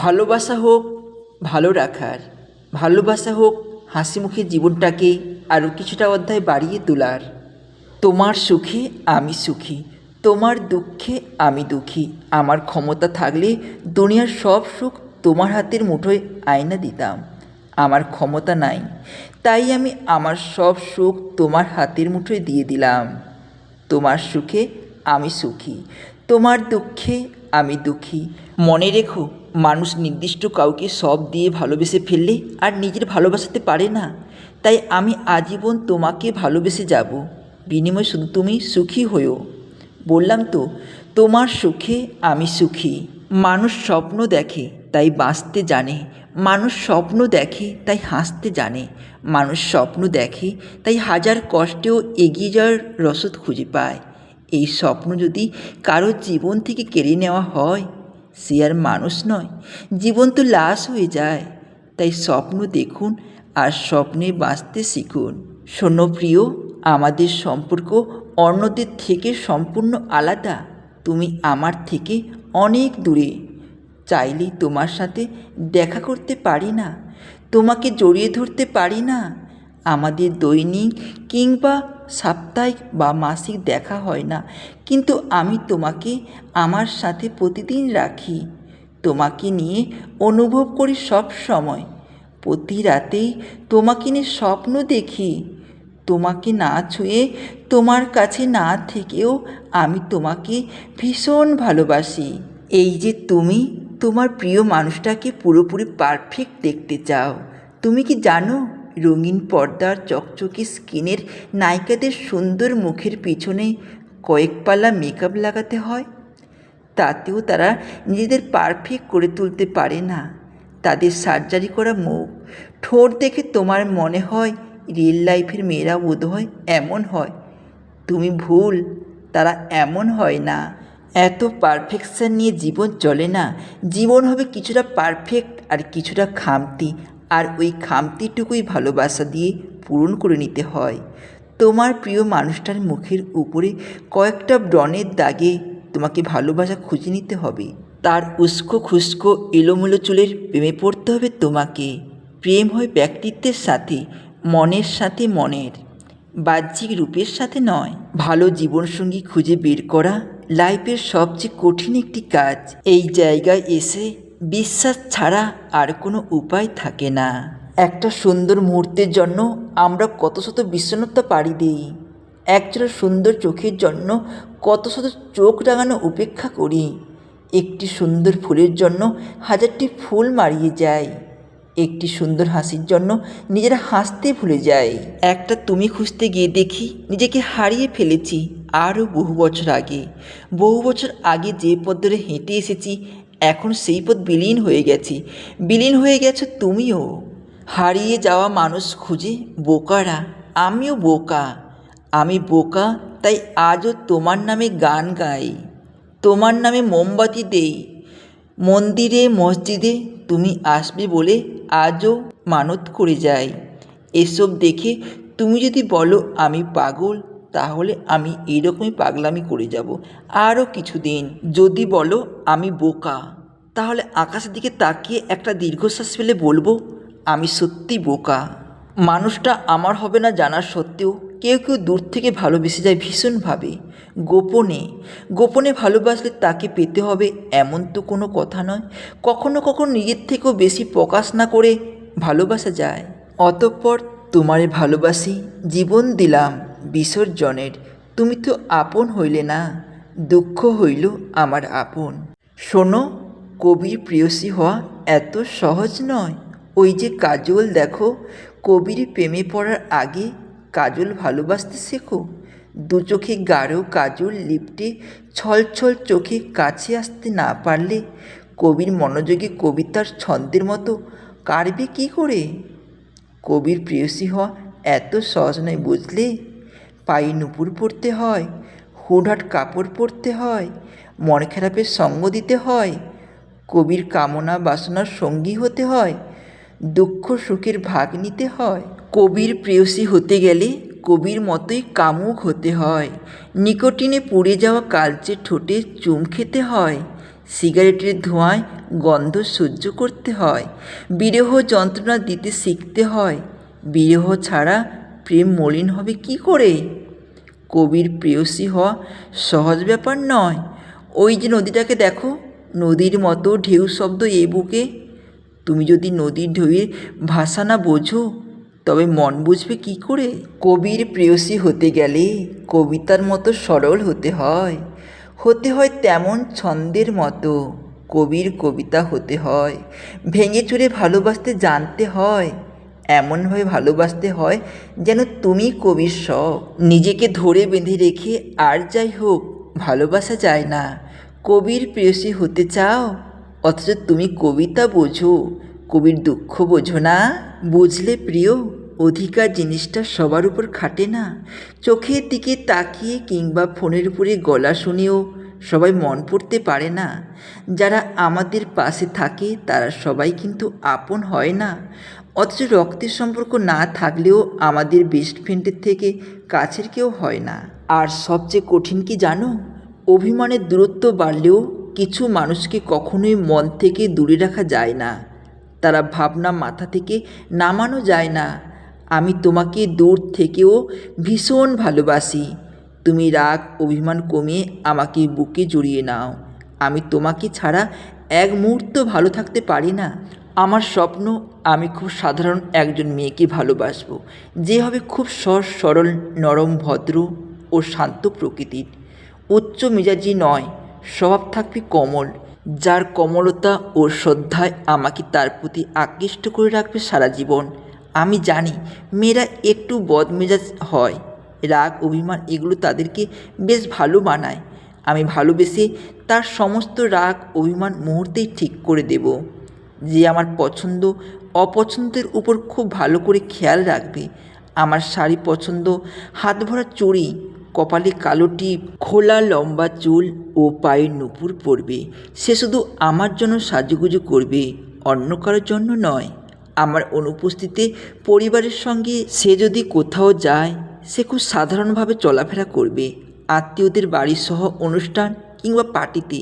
ভালোবাসা হোক, ভালো রাখার। ভালোবাসা হোক হাসি মুখে জীবনটাকে আরও কিছুটা অধ্যায় বাড়িয়ে তোলার। তোমার সুখে আমি সুখী, তোমার দুঃখে আমি দুঃখী, আমার ক্ষমতা থাকলে দুনিয়ার সব সুখ তোমার হাতের মুঠোয় আয়না দিতাম। আমার ক্ষমতা নাই, তাই আমি আমার সব সুখ তোমার হাতের মুঠোয় দিয়ে দিলাম। তোমার সুখে আমি সুখী, তোমার দুঃখে আমি দুঃখী। মনে রেখো, মানুষ নির্দিষ্ট কাউকে সব দিয়ে ভালোবেসে ফেললে আর নিজের ভালোবাসাতে পারে না। তাই আমি আজীবন তোমাকে ভালোবেসে যাব। বিনিময়ে শুধু তুমি সুখী হয়েও বললাম তো, তোমার সুখে আমি সুখী। মানুষ স্বপ্ন দেখে, তাই বাঁচতে জানে। মানুষ স্বপ্ন দেখে, তাই হাসতে জানে। মানুষ স্বপ্ন দেখে, তাই হাজার কষ্টেও এগিয়ে যাওয়ার রসদ খুঁজে পায়। এই স্বপ্ন যদি কারও জীবন থেকে কেড়ে নেওয়া হয়, সে আর মানুষ নয়। জীবন তো লাশ হয়ে যায়। তাই স্বপ্ন দেখুন আর স্বপ্নে বাঁচতে শিখুন। প্রিয়, আমাদের সম্পর্ক অন্যদের থেকে সম্পূর্ণ আলাদা। তুমি আমার থেকে অনেক দূরে। চাইলেই তোমার সাথে দেখা করতে পারি না। তোমাকে জড়িয়ে ধরতে পারি না। আমাদের দৈনিক কিংবা সাপ্তাহিক বা মাসিক দেখা হয় না। কিন্তু আমি তোমাকে আমার সাথে প্রতিদিন রাখি। তোমাকে নিয়ে অনুভব করি সব সময়। প্রতি রাতেই তোমাকে নিয়ে স্বপ্ন দেখি। তোমাকে না ছুঁয়ে তোমার কাছে না থেকেও আমি তোমাকে ভীষণ ভালোবাসি। এই যে তুমি তোমার প্রিয় মানুষটাকে পুরোপুরি পারফেক্ট দেখতে চাও। তুমি কি জানো? রঙিন পর্দার চকচকে স্কিনের নায়িকাদের সুন্দর মুখের পিছনে কয়েক পাল্লা মেকআপ লাগাতে হয়। তাতেও তারা নিজেদের পারফেক্ট করে তুলতে পারে না। তাদের সার্জারি করা মুখ। ঠোঁট দেখে তোমার মনে হয় রিয়েল লাইফের মেয়েরা বোধ হয় এমন হয়। তুমি ভুল, তারা এমন হয় না। এত পারফেকশন নিয়ে জীবন চলে না। জীবন হবে কিছুটা পারফেক্ট আর কিছুটা খামতি। আর ওই খামতিটুকুই ভালোবাসা দিয়ে পূরণ করে নিতে হয়। তোমার প্রিয় মানুষটার মুখের উপরে কয়েকটা ব্রণের দাগে তোমাকে ভালোবাসা খুঁজে নিতে হবে। তার উস্কো খুস্কো এলোমেলো চুলের প্রেমে পড়তে হবে তোমাকে। প্রেম হয় ব্যক্তিত্বের সাথে, মনের সাথে মনের। বাহ্যিক রূপের সাথে নয়। ভালো জীবনসঙ্গী খুঁজে বের করা লাইফের সবচেয়ে কঠিন একটি কাজ। এই জায়গায় এসে বিশ্বাস ছাড়া আর কোনো উপায় থাকে না। একটা সুন্দর মুহূর্তের জন্য আমরা কত শত বিষণ্ণতা পাড়ি দিই। একজোড়া সুন্দর চোখের জন্য কত শত চোখ রাঙানো উপেক্ষা করি। একটি সুন্দর ফুলের জন্য হাজারটি ফুল মারিয়ে যায় একটি সুন্দর হাসির জন্য নিজেরা হাসতে ভুলে যায় একটা তুমি খুঁজতে গিয়ে দেখি নিজেকে হারিয়ে ফেলেছি আরও বহু বছর আগে। বহু বছর আগে যে পথ ধরে হেঁটে এসেছি এখন সেই পথ বিলীন হয়ে গেছে। বিলীন হয়ে গেছো তুমিও। হারিয়ে যাওয়া মানুষ খুঁজে বোকারা। আমিও বোকা। আমি বোকা, তাই আজও তোমার নামে গান গাই। তোমার নামে মোমবাতি দেই। মন্দিরে, মসজিদে তুমি আসবে বলে আজও মানত করে যাই। এসব দেখে তুমি যদি বলো আমি পাগল তাহলে আমি এরকমই পাগলামি করে যাব। আরও কিছুদিন। যদি বলো আমি বোকা, তাহলে আকাশের দিকে তাকিয়ে একটা দীর্ঘশ্বাস ফেলে বলব, আমি সত্যি বোকা। মানুষটা আমার হবে না জানার সত্ত্বেও কেউ কেউ দূর থেকে ভালোবেসে যায় ভীষণভাবে। গোপনে গোপনে ভালোবাসলে তাকে পেতে হবে এমন তো কোনো কথা নয়। কখনো কখনো নিজের থেকেও বেশি প্রকাশ না করে ভালোবাসা যায়। অতঃপর তোমারে ভালোবাসি, জীবন দিলাম। বিসর্জনের, তুমি তো আপন হইলে না, দুঃখ হইল আমার আপন। শোনো, কবির প্রিয়সী হওয়া এত সহজ নয়। ওই যে কাজল দেখো, কবির প্রেমে পড়ার আগে কাজল ভালোবাসতে শেখো। দু চোখে গাঢ় কাজল লিপটে ছল ছল চোখে কাছে আসতে না পারলে কবির মনোযোগে কবিতার ছন্দের মতো কারবে কী করে? কবির প্রেয়সী হওয়া এত সহজ নয় বুঝলে? পায়ে নুপুর পরতে হয় হুটহাট কাপড় পরতে হয়, মন খারাপের সঙ্গ দিতে হয়, কবির কামনা বাসনার সঙ্গী হতে হয়, দুঃখ সুখের ভাগ নিতে হয়। কবির প্রেয়সী হতে গেলে কবির মতোই কামুক হতে হয়, নিকটিনে পুড়ে যাওয়া কালচে ঠোঁটে চুম খেতে হয়, সিগারেটের ধোঁয়ায় গন্ধ সহ্য করতে হয়, বিরহ যন্ত্রণা দিতে শিখতে হয়, বিরহ ছাড়া প্রেম মলিন হবে কি করে? কবির প্রেয়সী হওয়া সহজ ব্যাপার নয়। ওই যে নদীটাকে দেখো, নদীর মতো ঢেউ শব্দ এ বুকে। তুমি যদি নদীর ঢেউয়ের ভাষা না বোঝো, তবে মন বুঝবে কি করে? কবির প্রেয়সী হতে গেলে কবিতার মতো সরল হতে হয়। হতে হয় তেমন ছন্দের মতো। কবির কবিতা হতে হয়। ভেঙে চুরে ভালোবাসতে জানতে হয়। এমনভাবে ভালোবাসতে হয় যেন তুমি কবির সব নিজেকে ধরে বেঁধে রেখে আর যাই হোক, ভালোবাসা যায় না। কবির প্রেয়সী হতে চাও? অথচ তুমি কবিতা বোঝো। কবির দুঃখ বোঝো না। বুঝলে প্রিয়, অধিকার জিনিসটা সবার উপর খাটে না। চোখের দিকে তাকিয়ে কিংবা ফোনের উপরে গলা শুনেও সবাই মন পড়তে পারে না। যারা আমাদের পাশে থাকে, তারা সবাই কিন্তু আপন হয় না। অথচ রক্তের সম্পর্ক না থাকলেও আমাদের বেস্ট ফ্রেন্ডের থেকে কাছের কেউ হয় না। আর সবচেয়ে কঠিন কি জানো? অভিমানের দূরত্ব বাড়লেও কিছু মানুষকে কখনোই মন থেকে দূরে রাখা যায় না। তারা ভাবনা মাথা থেকে নামানো যায় না। আমি তোমাকে দূর থেকেও ভীষণ ভালোবাসি। তুমি রাগ, অভিমান কমিয়ে আমাকে বুকে জড়িয়ে নাও। আমি তোমাকে ছাড়া এক মুহূর্ত ভালো থাকতে পারি না। আমার স্বপ্ন, আমি খুব সাধারণ একজন মেয়েকে ভালোবাসবো, যে হবে খুব সহজ, সরল, নরম, ভদ্র ও শান্ত প্রকৃতির। উচ্চ মেজাজি নয়, স্বভাব থাকবে কমল, যার কমলতা ও শ্রদ্ধায় আমাকে তার প্রতি আকৃষ্ট করে রাখবে সারা জীবন। আমি জানি, মেয়েরা একটু বদমেজাজ হয়, রাগ, অভিমান এগুলো তাদেরকে বেশ ভালো মানায়। আমি ভালোবেসে তার সমস্ত রাগ, অভিমান মুহূর্তেই ঠিক করে দেব। যে আমার পছন্দ, অপছন্দের উপর খুব ভালো করে খেয়াল রাখবে। আমার শাড়ি পছন্দ হাত ভরা চুড়ি, কপালে কালো টিপ, খোলা লম্বা চুল ও পায়ে নুপুর পরবে। সে শুধু আমার জন্য সাজুগুজু করবে, অন্য কারোর জন্য নয়। আমার অনুপস্থিতিতে পরিবারের সঙ্গে সে যদি কোথাও যায়, সে খুব সাধারণভাবে চলাফেরা করবে। আত্মীয়দের বাড়ি সহ অনুষ্ঠান কিংবা পার্টিতে।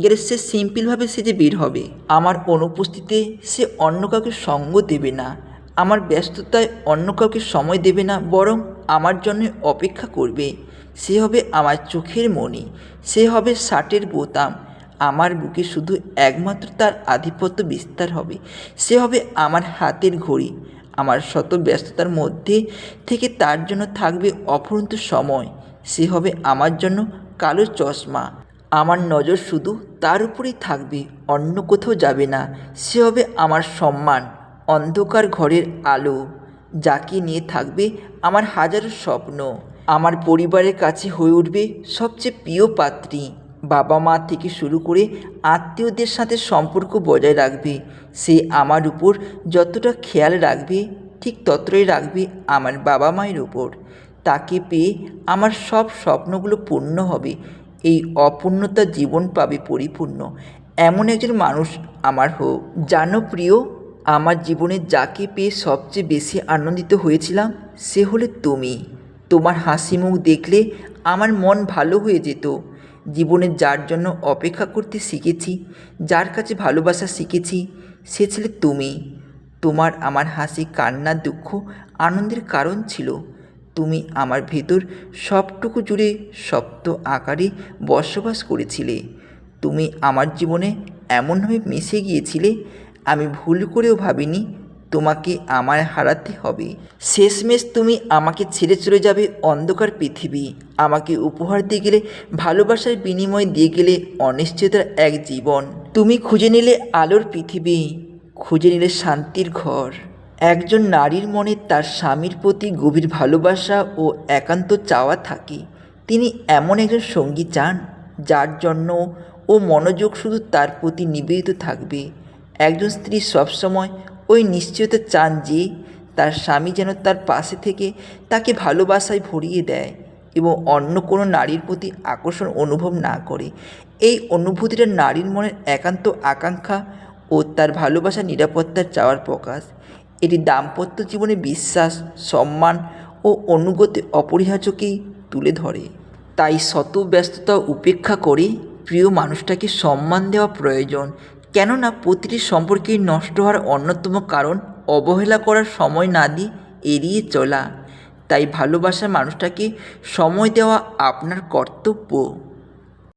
গেলে সে সিম্পলভাবে সেজে বের হবে। আমার অনুপস্থিতিতে সে অন্য কাউকে সঙ্গ দেবে না। আমার ব্যস্ততায় অন্য কাউকে সময় দেবে না, বরং আমার জন্য অপেক্ষা করবে। সে হবে আমার চোখের মণি। সে হবে শার্টের বোতাম। আমার বুকে শুধু একমাত্র তার আধিপত্য বিস্তার হবে। সে হবে আমার হাতের ঘড়ি। আমার শত ব্যস্ততার মধ্যে থেকে তার জন্য থাকবে অফুরন্ত সময়। সে হবে আমার জন্য কালো চশমা। আমার নজর শুধু তার উপরেই থাকবে, অন্য কোথাও যাবে না। সে হবে আমার সম্মান, অন্ধকার ঘরের আলো। যাকে নিয়ে থাকবে আমার হাজারো স্বপ্ন। আমার পরিবারের কাছে হয়ে উঠবে সবচেয়ে প্রিয় পাত্রী। বাবা মা থেকে শুরু করে আত্মীয়দের সাথে সম্পর্ক বজায় রাখবে। সে আমার উপর যতটা খেয়াল রাখবে, ঠিক ততটাই রাখবে আমার বাবা মায়ের উপর। তাকে পেয়ে আমার সব স্বপ্নগুলো পূর্ণ হবে। এই অপূর্ণতা জীবন পাবে পরিপূর্ণ। এমন একজন মানুষ আমার হোক, জানো প্রিয়, আমার জীবনে যাকে পেয়ে সবচেয়ে বেশি আনন্দিত হয়েছিলাম সে হলে তুমি। তোমার হাসি মুখ দেখলে আমার মন ভালো হয়ে যেত। জীবনে যার জন্য অপেক্ষা করতে শিখেছি, যার কাছে ভালোবাসা শিখেছি, সে ছিলে তুমি। তোমার আমার হাসি, কান্না, দুঃখ আনন্দের কারণ ছিল। তুমি আমার ভেতর সবটুকু জুড়ে সপ্ত আকারে বসবাস করেছিলে। তুমি আমার জীবনে এমনভাবে মিশে গিয়েছিলে, আমি ভুল করেও ভাবিনি তোমাকে আমার হারাতে হবে। শেষমেশ তুমি আমাকে ছেড়ে চলে যাবে অন্ধকার পৃথিবী। আমাকে উপহার দিয়ে গেলে, ভালোবাসার বিনিময় দিয়ে গেলে অনিশ্চয়তার এক জীবন। তুমি খুঁজে নিলে আলোর পৃথিবী, খুঁজে নিলে শান্তির ঘর। একজন নারীর মনে তার স্বামীর প্রতি গভীর ভালোবাসা ও একান্ত চাওয়া থাকে। তিনি এমন একজন সঙ্গী চান, যার জন্য ও মনোযোগ শুধু তার প্রতি নিবেদিত থাকবে। একজন স্ত্রী সবসময় ওই নিশ্চয়তা চান যে, তার স্বামী যেন তার পাশে থেকে তাকে ভালোবাসায় ভরিয়ে দেয় এবং অন্য কোনো নারীর প্রতি আকর্ষণ অনুভব না করে। এই অনুভূতিটা নারীর মনের একান্ত আকাঙ্ক্ষা ও তার ভালোবাসা নিরাপত্তার চাওয়ার প্রকাশ। এটি দাম্পত্য জীবনে বিশ্বাস, সম্মান ও অনুগতি অপরিহার্যকেই তুলে ধরে। তাই শত ব্যস্ততা উপেক্ষা করে প্রিয় মানুষটাকে সম্মান দেওয়া প্রয়োজন। কেননা প্রতিটি সম্পর্কেই নষ্ট হওয়ার অন্যতম কারণ অবহেলা করার সময় না দিয়ে এড়িয়ে চলা। তাই ভালোবাসার মানুষটাকে সময় দেওয়া আপনার কর্তব্য।